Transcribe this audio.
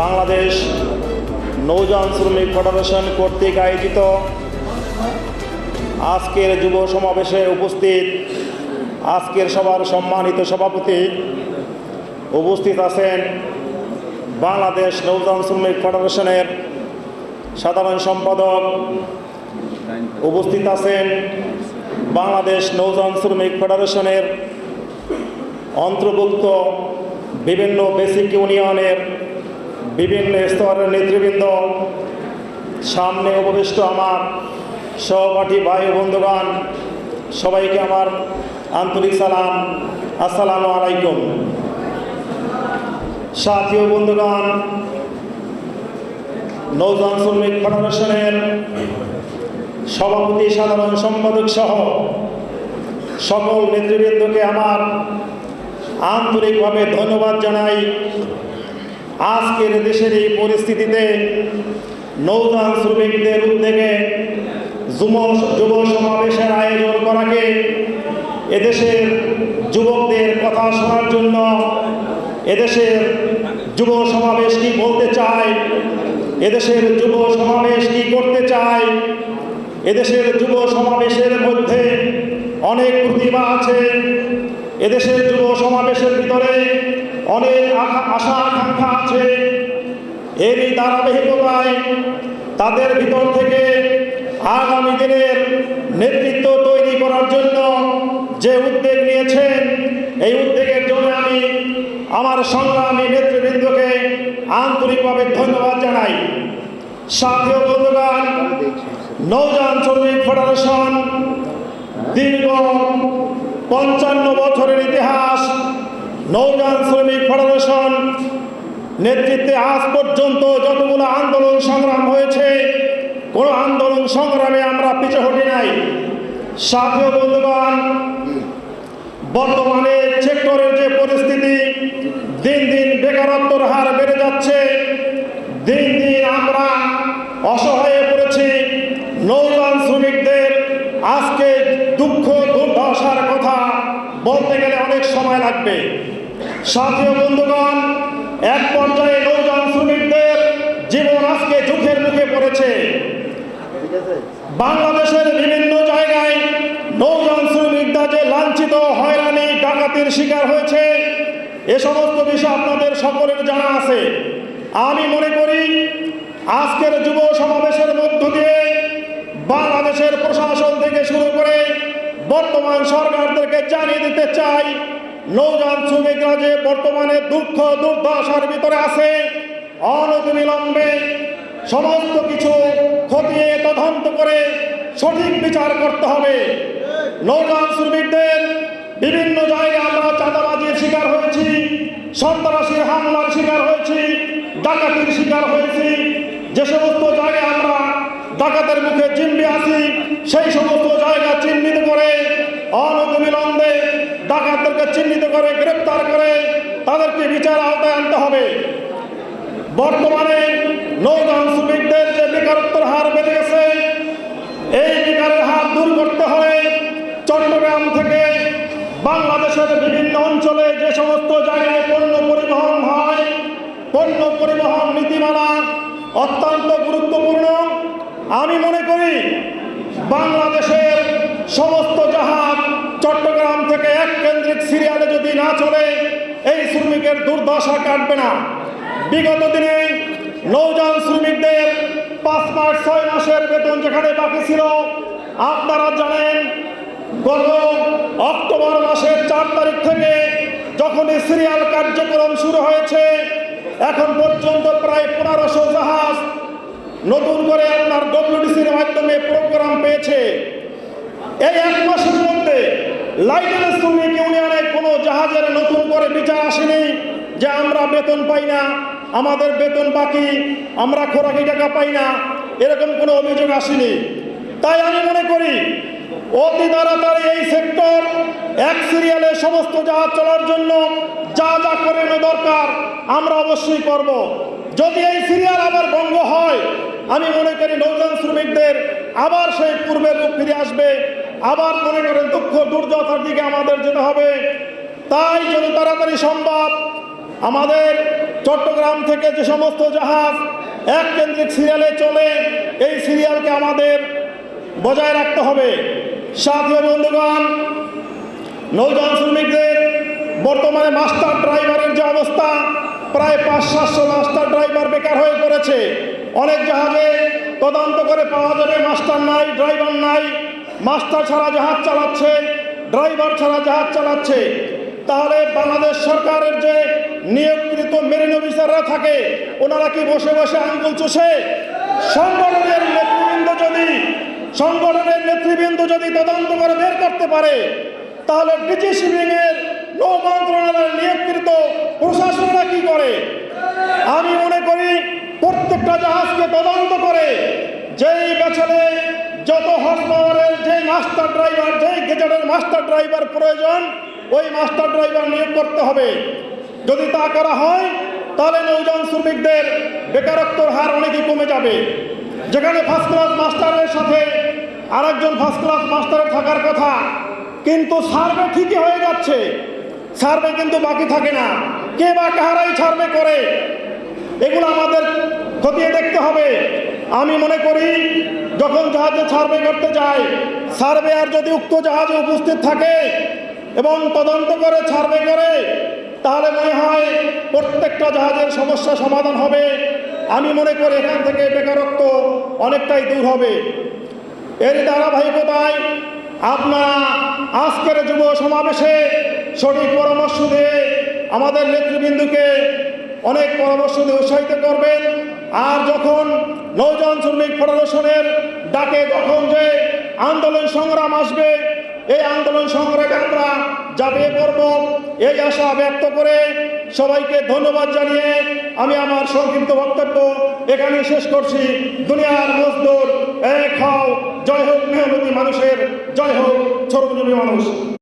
বাংলাদেশ নৌযান শ্রমিক ফেডারেশন কর্তৃক আয়োজিত আজকের যুব সমাবেশে উপস্থিত আজকের সবার সম্মানিত সভাপতি উপস্থিত আছেন বাংলাদেশ নৌযান শ্রমিক ফেডারেশনের সাধারণ সম্পাদক। উপস্থিত আছেন বাংলাদেশ নৌযান শ্রমিক ফেডারেশনের অন্তর্ভুক্ত বিভিন্ন বেসিক ইউনিয়নের বিভিন্ন স্তরের নেতৃবৃন্দ, সামনে উপবিষ্ট আমার সহপাঠী ভাই বন্ধুগণ, সবাইকে আমার আন্তরিক সালাম। আসসালামু আলাইকুম। সাথী বন্ধুগণ নৌযান শ্রমিক ফেডারেশনের সভাপতি, সাধারণ সম্পাদক সহ সকল নেতৃবৃন্দকে আমার আন্তরিকভাবে ধন্যবাদ জানাই। আজকের দেশের এই পরিস্থিতিতে নৌযান শ্রমিকদের উদ্যোগে যুব সমাবেশের আয়োজন করাকে এদেশের যুবকদের কথা শোনার জন্য এদেশের যুব সমাবেশ কি বলতে চায়, এদেশের যুব সমাবেশ কি করতে চায়, এদেশের যুব সমাবেশের মধ্যে অনেক প্রতিভা আছে। এদেশের যুব সমাবেশের ভিতরে অনেক আশা আকাঙ্ক্ষা আছে। এরই ধারাবাহিকতায় তাদের ভিতর থেকে আগামী দিনের নেতৃত্ব তৈরি করার জন্য যে উদ্যোগ নিয়েছেন, এই উদ্যোগের জন্য আমি আমার সংগ্রামী নেতৃবৃন্দকে আন্তরিকভাবে ধন্যবাদ জানাই। সাথী ও বন্ধুগণ, নৌযান শ্রমিক ফেডারেশন দীর্ঘ পঞ্চান্ন বছরের ইতিহাস, নৌযান শ্রমিক ফেডারেশন, নেতৃত্বে আজ পর্যন্ত যতগুলো আন্দোলন সংগ্রাম হয়েছে, কোনো আন্দোলন সংগ্রামে আমরা পিছু হটি নাই। সাথী বন্ধুগণ, বর্তমানে সেক্টরের যে পরিস্থিতি, দিন দিন বেকারত্বর হার বেড়ে যাচ্ছে। দিন দিন আমরা অসহায় অনেক সময় লাগবে সাথী বন্ধুগণ, এক পর্যায়ে নৌযান শ্রমিকদের জীবন আজকে দুঃখের মুখে পড়েছে। বাংলাদেশের বিভিন্ন জায়গায় নৌযান শ্রমিকরা যে লাঞ্ছিত, হয়রানি, ডাকাতির শিকার হয়েছে, এ সমস্ত বিষয় আপনাদের সকলের জানা আছে। আমি মনে করি, আজকের যুব সমাবেশের মধ্য দিয়ে বাংলাদেশের প্রশাসন থেকে শুরু করে বর্তমান সরকারদেরকে জানিয়ে দিতে চাই নৌযান শ্রমিকরা যে বর্তমানে দুঃখ, দুর্দশার ভিতরে আছে। অনতিবিলম্বে সমস্ত কিছু খতিয়ে তদন্ত করে সঠিক বিচার করতে হবে। নৌযান শ্রমিকদের বিভিন্ন জায়গায় আমরা চাঁদাবাজির শিকার হয়েছি, সন্ত্রাসীর হামলার শিকার হয়েছি, ডাকাতির শিকার হয়েছি। যে সমস্ত জায়গায় আমরা ডাকাতের মুখে জিম্বি আছি সেই সমস্ত জায়গা চিহ্নিত করে অনতিবিলম্বে ডাকাতদেরকে চিহ্নিত করে গ্রেপ্তার করে তাদেরকে বিচার আওতায় আনতে হবে। বর্তমানে নৌযান শ্রমিকদের যে বেকারত্বের হার বেড়ে গেছে, এই বেকারের হার দূর করতে হলে চট্টগ্রাম থেকে বাংলাদেশের বিভিন্ন অঞ্চলে যে সমস্ত জায়গায় পণ্য পরিবহন হয়, পণ্য পরিবহন নীতিমালা অত্যন্ত গুরুত্বপূর্ণ। আমি মনে করি বাংলাদেশের সমস্ত জাহাজ চট্টগ্রাম থেকে এক কেন্দ্রিক সিরিয়ালে যদি না চলে এই শ্রমিকের দুর্দশা কাটবে না। বিগত দিনে নৌযান শ্রমিকদের পাঁচ মাস ছয় মাসের বেতন যেখানে বাকি ছিল, আপনারা জানেন, গত অক্টোবর মাসের চার তারিখ থেকে যখন সিরিয়াল কার্যক্রম শুরু হয়েছে, এখন পর্যন্ত প্রায় পনেরোশো জাহাজ নতুন করে আপনার ডব্লিউডিসির মাধ্যমে প্রোগ্রাম পেয়েছে। এই এক মাসের মধ্যে লাইটের শ্রমিক ইউনিয়নে কোনো জাহাজের নতুন করে বিচার আসেনি যে আমরা বেতন পাই না, আমাদের বেতন বাকি, আমরা খোরাকি টাকা পাই না, এরকম কোনো অভিযোগ আসেনি। তাই আমি মনে করি, অতি তাড়াতাড়ি এই সেক্টর এক সিরিয়ালে সমস্ত জাহাজ চলার জন্য যা যা করে দরকার, আমরা অবশ্যই করব। যদি এই সিরিয়াল আবার ভঙ্গ হয়, আমি মনে করি নৌযান শ্রমিকদের আবার সেই পূর্বের রূপ ফিরে আসবে। আবার মনে করেন দুঃখ দুর্দশার দিকে আমাদের যেতে হবে। তাই যত তাড়াতাড়ি সম্ভব, আমাদের চট্টগ্রাম থেকে যে সমস্ত জাহাজ এক কেন্দ্রিক সিরিয়ালে চলে, এই সিরিয়ালকে আমাদের বজায় রাখতে হবে। সাথীয় বন্ধুগণ, নৌযান শ্রমিকদের বর্তমানে মাস্টার ড্রাইভারের যে অবস্থা, প্রায় পাঁচ সাতশো মাস্টার ড্রাইভার বেকার হয়ে পড়েছে। অনেক জাহাজে তদন্ত করে পাওয়া যাবে, মাস্টার নাই, ড্রাইভার নাই। মাস্টার ছাড়া জাহাজ চালাচ্ছে, ড্রাইভার ছাড়া জাহাজ চালাচ্ছে। তাহলে বাংলাদেশ সরকারের যে নিয়োগকৃত মেরিন অফিসাররা থাকে, ওনারা কি বসে বসে আঙ্গুল চষে? সংগঠনের নেতৃবৃন্দ যদি, সংগঠনের নেতৃবৃন্দ যদি তদন্ত করে বের করতে পারে, তাহলে ডিজি শিপিং এর নৌ মন্ত্রণালয়ের নিয়োগকৃত প্রশাসনরা কি করে? আমি মনে করি প্রত্যেকটা জাহাজকে তদন্ত করে, যেই বেছালে যত হর্স যে মাস্টার ড্রাইভার যেই গেজেটের মাস্টার ড্রাইভার প্রয়োজন, ওই মাস্টার ড্রাইভার নিয়োগ করতে হবে। যদি তা করা হয়, তাহলে নৌজন শ্রমিকদের বেকারত্বর হার অনেকই কমে যাবে। যেখানে ফার্স্ট ক্লাস মাস্টারের সাথে আরেকজন ফার্স্ট ক্লাস মাস্টারের থাকার কথা, কিন্তু সার্ভে ঠিকই হয়ে যাচ্ছে। সার্ভে কিন্তু বাকি থাকে না। কে বা কাহারাই সার্ভে করে? এগুলো আমাদের খতিয়ে দেখতে হবে। আমি মনে করি যখন জাহাজে সার্ভে করতে যায়, সার্ভে আর যদি উক্ত জাহাজে উপস্থিত থাকে এবং তদন্ত করে, সার্ভে করে, তাহলে মনে হয় প্রত্যেকটা জাহাজের সমস্যা সমাধান হবে। আমি মনে করি এখান থেকে বেকারত্ব অনেকটাই দূর হবে। এর ধারাবাহিকতায় আপনারা আজকের যুব সমাবেশে সঠিক পরামর্শ দিয়ে আমাদের নেতৃবৃন্দকে অনেক পরামর্শ দিয়ে উৎসাহিত করবেন। আর যখন নৌযান শ্রমিক ফেডারেশনের ডাকে যখন যে আন্দোলন সংগ্রাম আসবে, এই আন্দোলন সংগ্রামে আমরা ঝাঁপিয়ে পড়ব এই আশা ব্যক্ত করে সবাইকে ধন্যবাদ জানিয়ে আমি আমার সংক্ষিপ্ত বক্তব্য এখানে শেষ করছি। দুনিয়ার মজদুর, এক হও, জয় হোক মেহনতি মানুষের, জয় হোক শ্রমজীবী মানুষ।